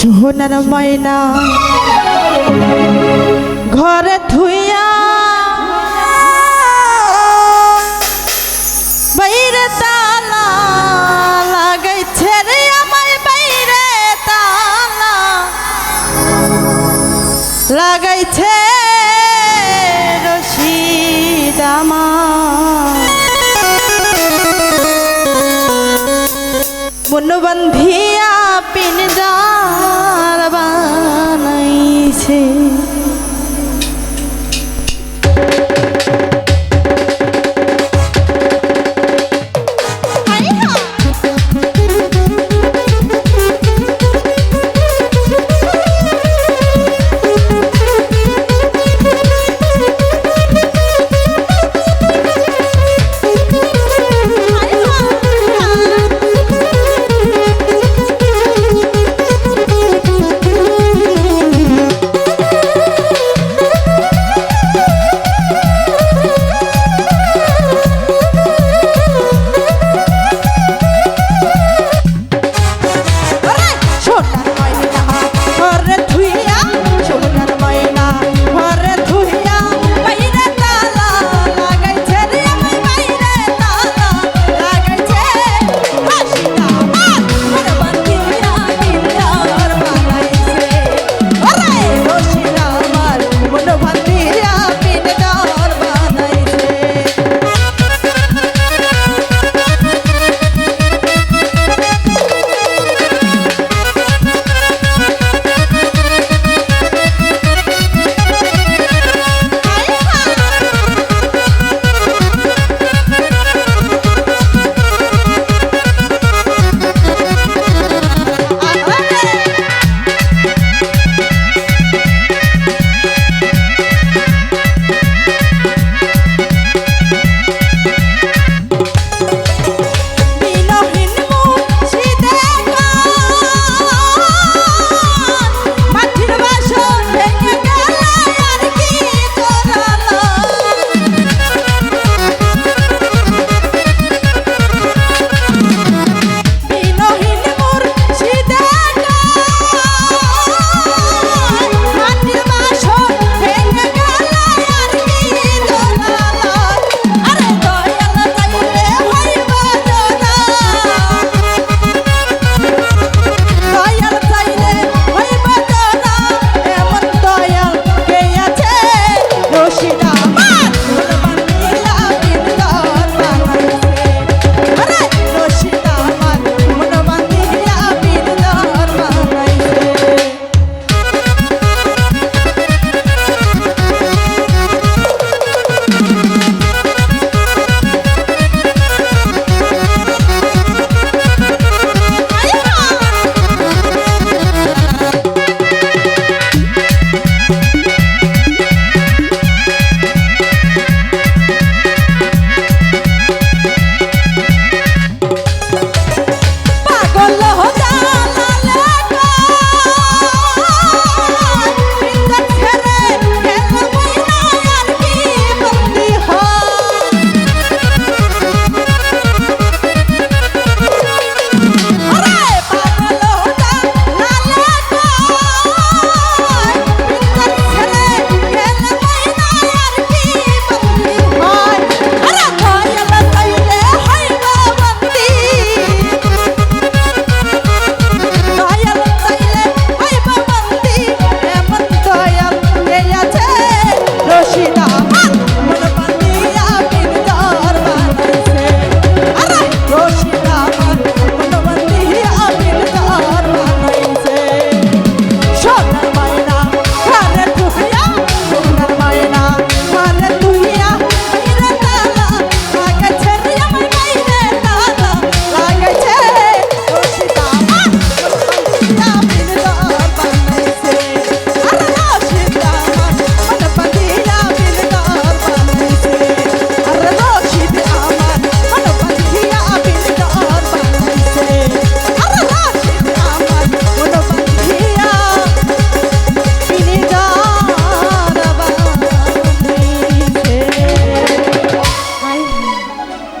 সোনার ময়না। ঘরে ধুইয়া বাইরে তালা লাগাইছে রে আমায় বাইরে তালা। লাগাইছে মনবন্ধিয়া পিনজার বানাইছে।